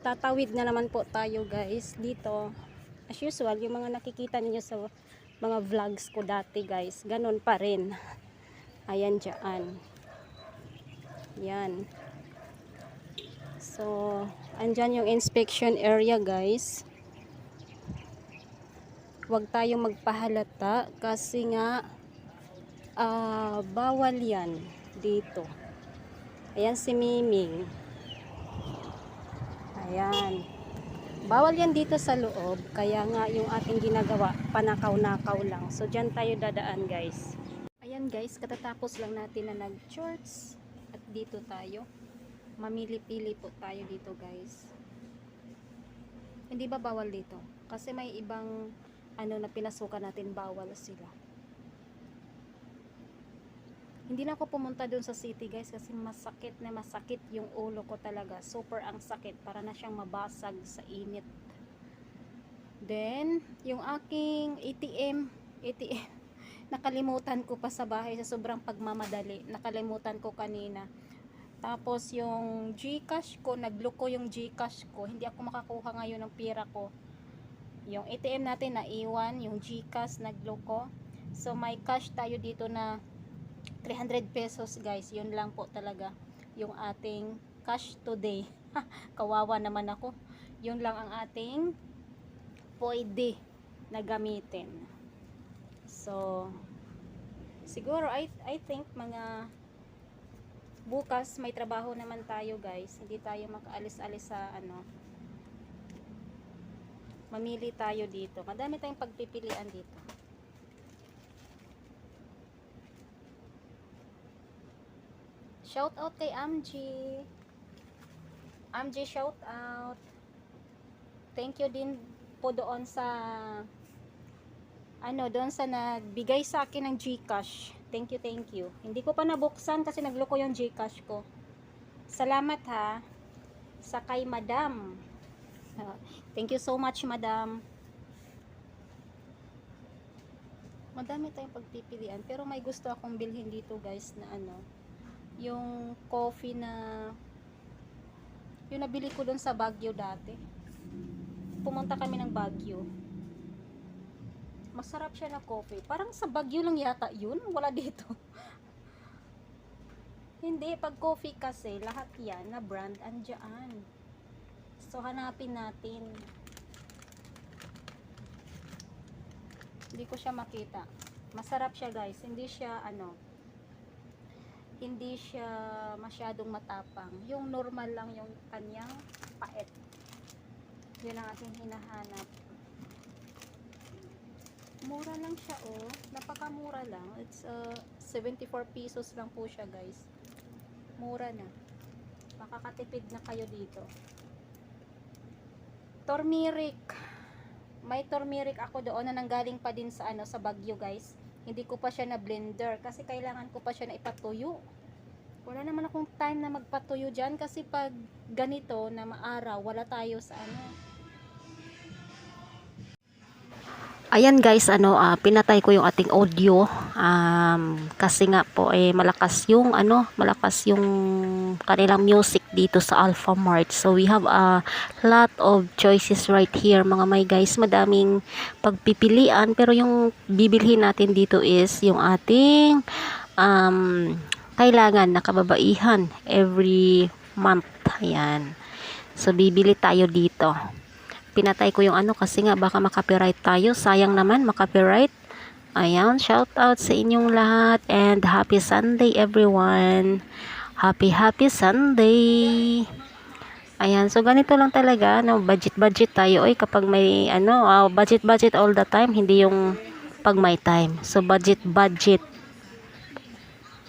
tatawid na naman po tayo guys dito. As usual yung mga nakikita ninyo sa mga vlogs ko dati guys ganon pa rin. Ayan dyan. Yan. So andyan yung inspection area guys. Huwag tayong magpahalata kasi nga ah, bawal yan dito. Ayan si Miming ayan. Bawal yan dito sa loob kaya nga yung ating ginagawa panakaw-nakaw lang. So dyan tayo dadaan guys. Ayan guys katatapos lang natin na nag shorts at dito tayo. Mamili-pili po tayo dito guys. Hindi ba bawal dito? Kasi may ibang ano na pinasukan natin bawal sila hindi na ako pumunta doon sa city guys kasi masakit na masakit yung ulo ko talaga. Super ang sakit. Para na siyang mabasag sa init. Then yung aking ATM ATM nakalimutan ko pa sa bahay sa sobrang pagmamadali. Nakalimutan ko kanina. Tapos yung Gcash ko nagloko yung Gcash ko. Hindi ako makakuha ngayon ng pira ko. Yung ATM natin na iwan yung Gcash nagloko so may cash tayo dito na 300 pesos guys. Yun lang po talaga yung ating cash today. Kawawa naman ako. Yun lang ang ating pwede na gamitin. So siguro I, I think mga bukas may trabaho naman tayo guys. Hindi tayo makaalis-alis sa ano mamili tayo dito. Madami tayong pagpipilian dito Shout out kay Amji. Amji shout out. Thank you din po doon sa ano, doon sa nagbigay sa akin ng GCash. Thank you, thank you. Hindi ko pa nabuksan kasi nagloko yung GCash ko. Salamat ha sa kay Madam. Thank you so much, Madam. Madami tayong pagpipilian pero may gusto akong bilhin dito, guys, na ano, yung coffee na yung nabili ko doon sa Baguio dati. Pumunta kami ng Baguio. Masarap siya na coffee. Parang sa Baguio lang yata yun. Wala dito. Hindi pag coffee kasi lahat yan na brand andyan. So hanapin natin. Hindi ko siya makita. Masarap siya guys. Hindi siya ano hindi siya masyadong matapang. Yung normal lang yung kanyang paet. Yun ang ating hinahanap. Mura lang siya oh. Napakamura lang. It's uh, 74 pesos lang po siya guys. Mura na. Makakatipid na kayo dito. Turmeric. May turmeric ako doon na nanggaling pa din sa ano sa Baguio guys hindi ko pa siya na blender kasi kailangan ko pa siya na ipatuyo. Wala naman akong time na magpatuyo dyan kasi pag ganito na maaraw wala tayo sa ano. Ayan guys, ano, ah, pinatay ko yung ating audio. Um, kasi nga po eh malakas yung ano, malakas yung kanilang music dito sa Alpha Mart. So we have a lot of choices right here mga may guys, madaming pagpipilian pero yung bibilhin natin dito is yung ating um, kailangan na kababaihan every month. Ayan. So bibili tayo dito pinatay ko yung ano kasi nga baka makapiright tayo. Sayang naman makapiright. Ayan, shout out sa inyong lahat and happy Sunday everyone. Happy happy Sunday. Ayan, so ganito lang talaga, no, budget budget tayo oy kapag may ano, ah, budget budget all the time, hindi yung pag may time. So budget budget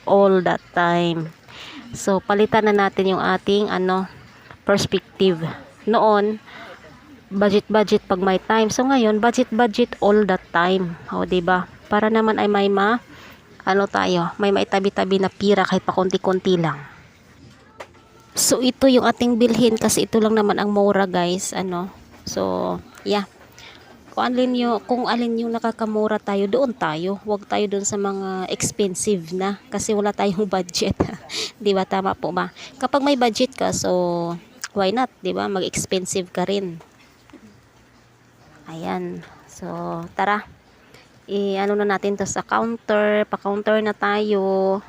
all the time. So palitan na natin yung ating ano perspective. Noon, budget budget pag may time. So ngayon, budget budget all the time. O, ba? Para naman ay may ma ano tayo, may maitabi-tabi na pira kahit pa konti-konti lang. So ito yung ating bilhin kasi ito lang naman ang mura, guys. Ano? So, yeah. Kung alin yung, kung alin yung nakakamura tayo, doon tayo. Huwag tayo doon sa mga expensive na kasi wala tayong budget. 'Di ba tama po ba? Kapag may budget ka, so why not, 'di ba? Mag-expensive ka rin. Ayan. So, tara. I ano na natin 'to sa counter, pa-counter na tayo.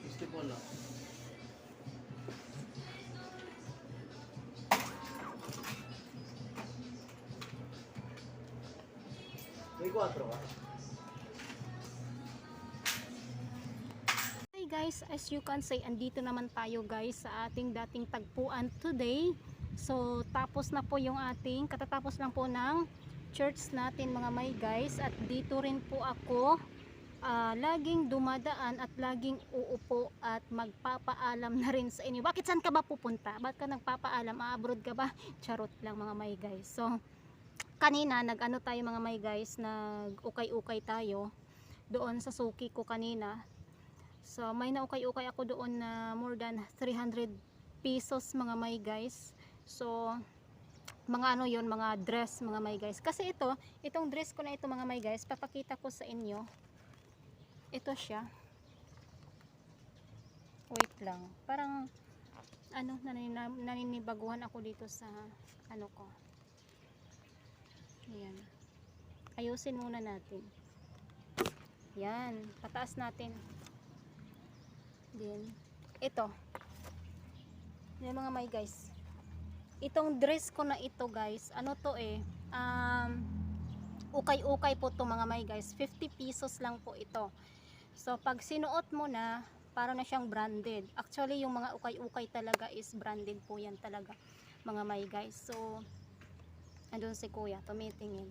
May guys, as you can see, andito naman tayo guys sa ating dating tagpuan today. So, tapos na po yung ating, katatapos lang po ng church natin mga may guys. At dito rin po ako ah, laging dumadaan at laging uupo at magpapaalam na rin sa inyo. Bakit saan ka ba pupunta? Ba't ka nagpapaalam? A-abroad ka ba? Charot lang mga may guys. So, kanina nag-ano tayo mga may guys, nag-ukay-ukay tayo doon sa suki ko kanina So, may naukay-ukay ako doon na more than 300 pesos mga may guys. So, mga ano yon mga dress mga may guys. Kasi ito, itong dress ko na ito mga may guys, papakita ko sa inyo. Ito siya. Wait lang. Parang, ano, naninibaguhan ako dito sa, ano ko. Ayan. Ayusin muna natin. Yan. Pataas natin. Then, ito. Yan mga may guys. Itong dress ko na ito guys, ano to eh, um, ukay-ukay po to mga may guys. 50 pesos lang po ito. So, pag sinuot mo na, para na siyang branded. Actually, yung mga ukay-ukay talaga is branded po yan talaga, mga may guys. So, andun si kuya, tumitingin.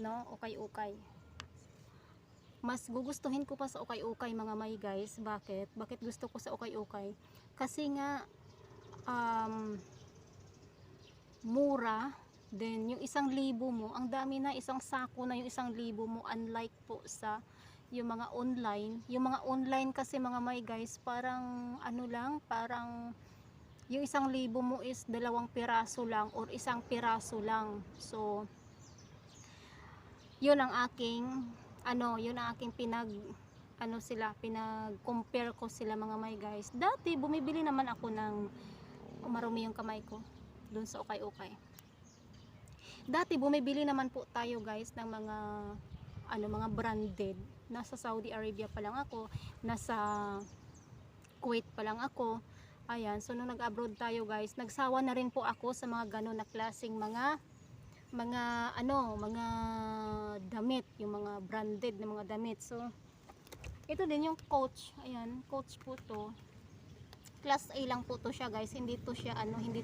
No, ukay-ukay mas gugustuhin ko pa sa ukay-ukay mga may guys. Bakit? Bakit gusto ko sa ukay-ukay? Kasi nga um, mura then yung isang libo mo, ang dami na isang sako na yung isang libo mo unlike po sa yung mga online. Yung mga online kasi mga may guys, parang ano lang, parang yung isang libo mo is dalawang piraso lang or isang piraso lang. So, yun ang aking ano, yun ang aking pinag ano sila, pinag-compare ko sila mga may guys. Dati bumibili naman ako ng umarumi yung kamay ko dun sa ukay-ukay. Dati bumibili naman po tayo guys ng mga ano mga branded. Nasa Saudi Arabia pa lang ako, nasa Kuwait pa lang ako. Ayan, so nung nag-abroad tayo guys, nagsawa na rin po ako sa mga ganun na klaseng mga mga ano, mga damit, yung mga branded na mga damit. So, ito din yung coach. Ayan, coach po to. Class A lang po to siya, guys. Hindi to siya ano, hindi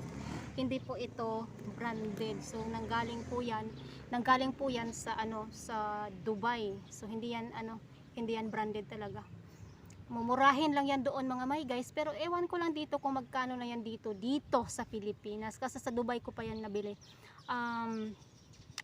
hindi po ito branded. So, nanggaling po 'yan. Nanggaling po 'yan sa ano, sa Dubai. So, hindi yan ano, hindi yan branded talaga. Mumurahin lang yan doon mga may guys. Pero ewan ko lang dito kung magkano na yan dito. Dito sa Pilipinas. Kasi sa Dubai ko pa yan nabili um,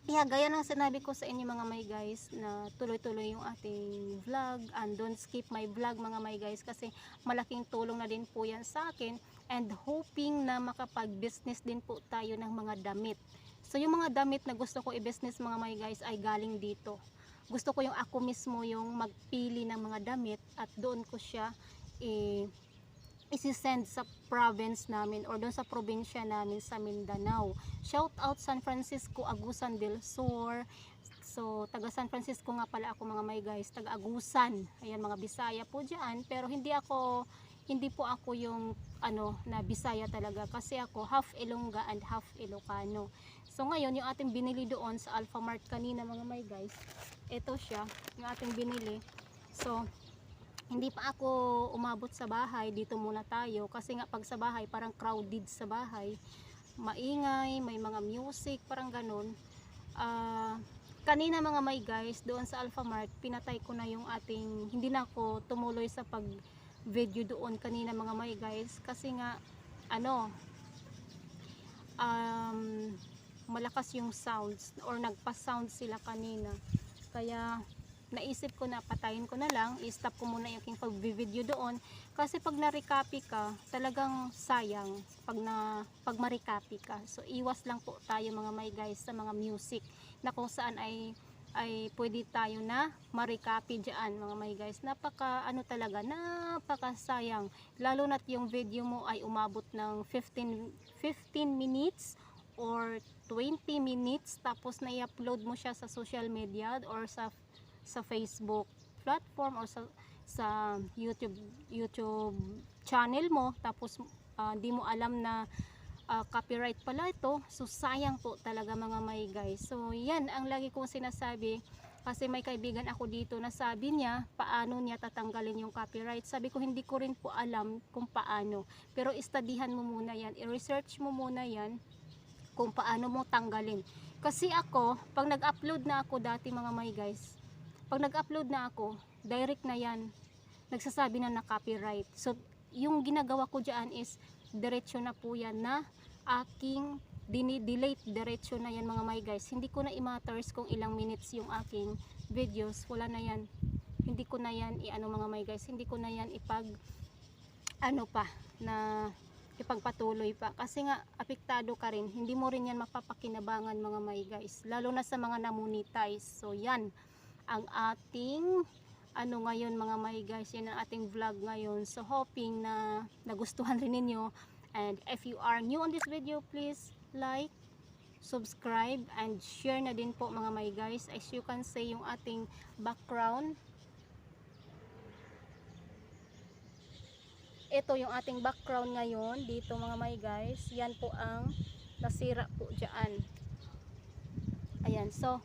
yeah, gaya ng sinabi ko sa inyo mga may guys na tuloy-tuloy yung ating vlog and don't skip my vlog mga may guys kasi malaking tulong na din po yan sa akin and hoping na makapag-business din po tayo ng mga damit. So yung mga damit na gusto ko i-business mga may guys ay galing dito. Gusto ko yung ako mismo yung magpili ng mga damit at doon ko siya i- isi-send sa province namin or doon sa probinsya namin sa Mindanao. Shout out San Francisco, Agusan del Sur. So, taga San Francisco nga pala ako mga may guys, taga Agusan. Ayan mga Bisaya po diyan, pero hindi ako hindi po ako yung ano na Bisaya talaga kasi ako half Ilongga and half Ilocano. So ngayon yung ating binili doon sa Alpha Mart kanina mga may guys. Ito siya, yung ating binili. So hindi pa ako umabot sa bahay, dito muna tayo kasi nga pag sa bahay parang crowded sa bahay. Maingay, may mga music, parang ganun. Ah, kanina mga may guys, doon sa Alpha Mart, pinatay ko na yung ating, hindi na ako tumuloy sa pag video doon kanina mga may guys kasi nga ano um, malakas yung sounds or nagpa-sound sila kanina kaya naisip ko na patayin ko na lang, i-stop ko muna yung aking pag-video doon. Kasi pag na-recopy ka, talagang sayang pag, na, pag ma-recopy ka. So iwas lang po tayo mga may guys sa mga music na kung saan ay ay pwede tayo na ma-recopy dyan mga may guys. Napaka ano talaga, napaka sayang. Lalo na't yung video mo ay umabot ng 15, 15 minutes or 20 minutes tapos na-upload mo siya sa social media or sa sa Facebook platform or sa sa YouTube YouTube channel mo. Tapos ah, di mo alam na ah, copyright pala ito. So sayang po talaga mga may guys. So yan ang lagi kong sinasabi. Kasi may kaibigan ako dito na sabi niya paano niya tatanggalin yung copyright? Sabi ko hindi ko rin po alam kung paano. Pero istadihan mo muna yan. I-research mo muna yan kung paano mo tanggalin. Kasi ako pag nag-upload na ako dati mga may guys pag nag-upload na ako direct na yan. Nagsasabi na na copyright so yung ginagawa ko dyan is diretso na po yan na aking dini-delete. Diretso na yan mga my guys. Hindi ko na i-matters kung ilang minutes yung aking videos. Wala na yan. Hindi ko na yan i-ano mga my guys. Hindi ko na yan ipag ano pa na ipagpatuloy pa. Kasi nga apektado ka rin. Hindi mo rin yan mapapakinabangan mga my guys. Lalo na sa mga namonetize. So yan ang ating ano ngayon mga my guys yan ang ating vlog ngayon. So hoping na nagustuhan rin ninyo. And if you are new on this video please like subscribe and share na din po mga my guys. As you can see yung ating background. Ito yung ating background ngayon dito mga my guys. Yan po ang nasira po dyan. Ayan so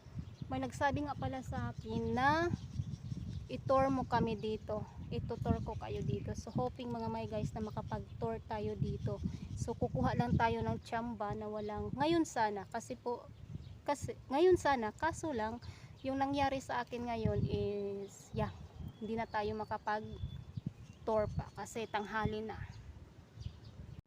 may nagsabi nga pala sa akin na itour mo kami dito. Itutour ko kayo dito. So hoping mga my guys na makapag-tour tayo dito. So kukuha lang tayo ng tsamba na walang ngayon sana kasi po kasi ngayon sana kaso lang yung nangyari sa akin ngayon is yeah hindi na tayo makapag tour pa kasi tanghali na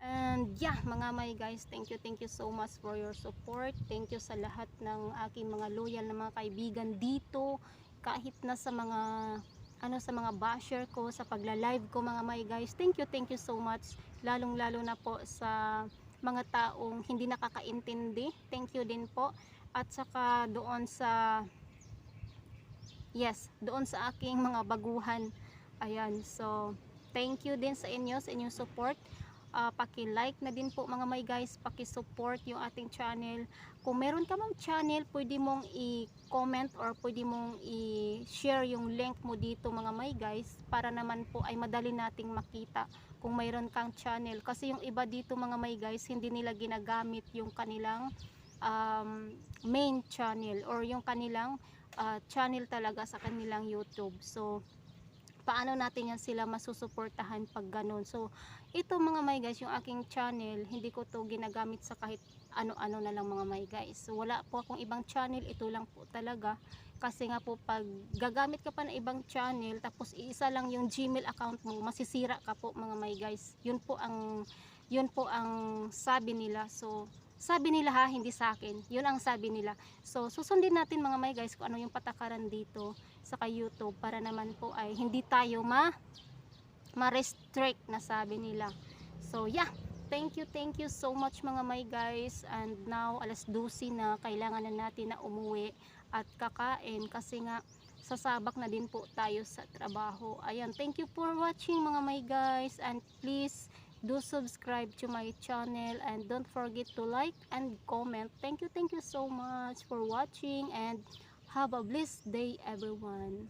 and yeah mga my guys thank you thank you so much for your support. Thank you sa lahat ng aking mga loyal na mga kaibigan dito. Kahit na sa mga ano sa mga basher ko sa pagla-live ko mga my guys thank you thank you so much. Lalong lalo na po sa mga taong hindi nakakaintindi. Thank you din po. At saka doon sa yes doon sa aking mga baguhan. Ayan so thank you din sa inyo sa inyong support uh, paki-like na din po mga my guys. Paki-support yung ating channel. Kung meron ka mang channel pwede mong i-comment or pwede mong i-share yung link mo dito mga my guys para naman po ay madali nating makita kung mayroon kang channel. Kasi yung iba dito mga my guys hindi nila ginagamit yung kanilang um, main channel or yung kanilang uh, channel talaga sa kanilang YouTube. So paano natin yan sila masusuportahan pag ganun. So, ito mga my guys, yung aking channel, hindi ko to ginagamit sa kahit ano-ano na lang mga my guys. So, wala po akong ibang channel, ito lang po talaga. Kasi nga po, pag gagamit ka pa ng ibang channel, tapos iisa lang yung Gmail account mo, masisira ka po mga my guys. Yun po ang, yun po ang sabi nila. So, sabi nila ha, hindi sa akin. Yun ang sabi nila. So, susundin natin mga my guys kung ano yung patakaran dito sa kay YouTube para naman po ay hindi tayo ma ma-restrict na sabi nila. So, yeah. Thank you, thank you so much mga my guys. And now, alas 12 na, kailangan na natin na umuwi at kakain kasi nga sasabak na din po tayo sa trabaho. Ayan, thank you for watching mga my guys and please do subscribe to my channel and don't forget to like and comment. Thank you, thank you so much for watching and have a blessed day everyone.